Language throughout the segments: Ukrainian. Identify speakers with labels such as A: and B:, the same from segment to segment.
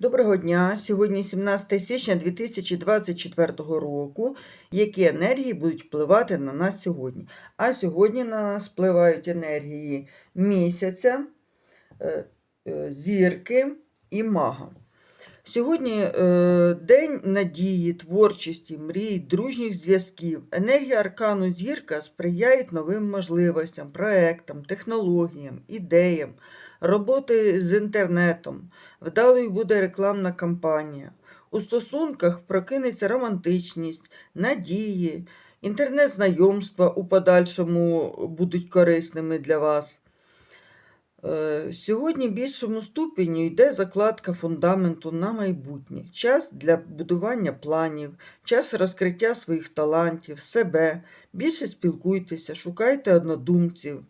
A: Доброго дня! Сьогодні 17 січня 2024 року. Які енергії будуть впливати на нас сьогодні? А сьогодні на нас впливають енергії місяця, е, е, зірки і мага. Сьогодні е, день надії, творчості, мрій, дружніх зв'язків. Енергія аркану зірка сприяє новим можливостям, проектам, технологіям, ідеям, роботи з інтернетом. Вдалою буде рекламна кампанія. У стосунках прокинеться романтичність, надії, інтернет-знайомства у подальшому будуть корисними для вас. Е, Сьогодні більшому ступеню йде закладка фундаменту на майбутнє, час для будування планів, час розкриття своїх талантів, себе. Більше спілкуйтеся, шукайте однодумців.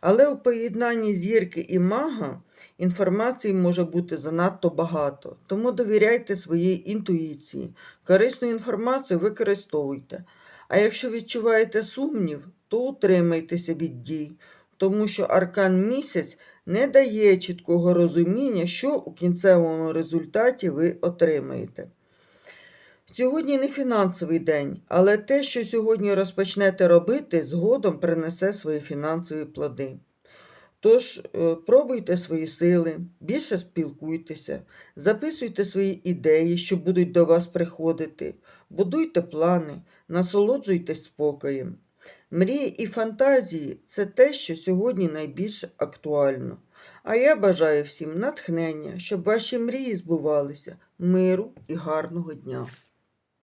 A: Але у поєднанні зірки і мага інформації може бути занадто багато, тому довіряйте своїй інтуїції. Корисну інформацію використовуйте. А якщо відчуваєте сумнів, то утримайтеся від дій, тому що аркан місяць не дає чіткого розуміння, що у кінцевому результаті ви отримаєте. Сьогодні не фінансовий день, але те, що сьогодні розпочнете робити, згодом принесе свої фінансові плоди. Тож е, пробуйте свої сили, більше спілкуйтеся, записуйте свої ідеї, що будуть до вас приходити, будуйте плани, насолоджуйтесь спокоєм. Мрії і фантазії це те, що сьогодні найбільш актуально. А я бажаю всім натхнення, щоб ваші мрії збувалися, миру і гарного дня.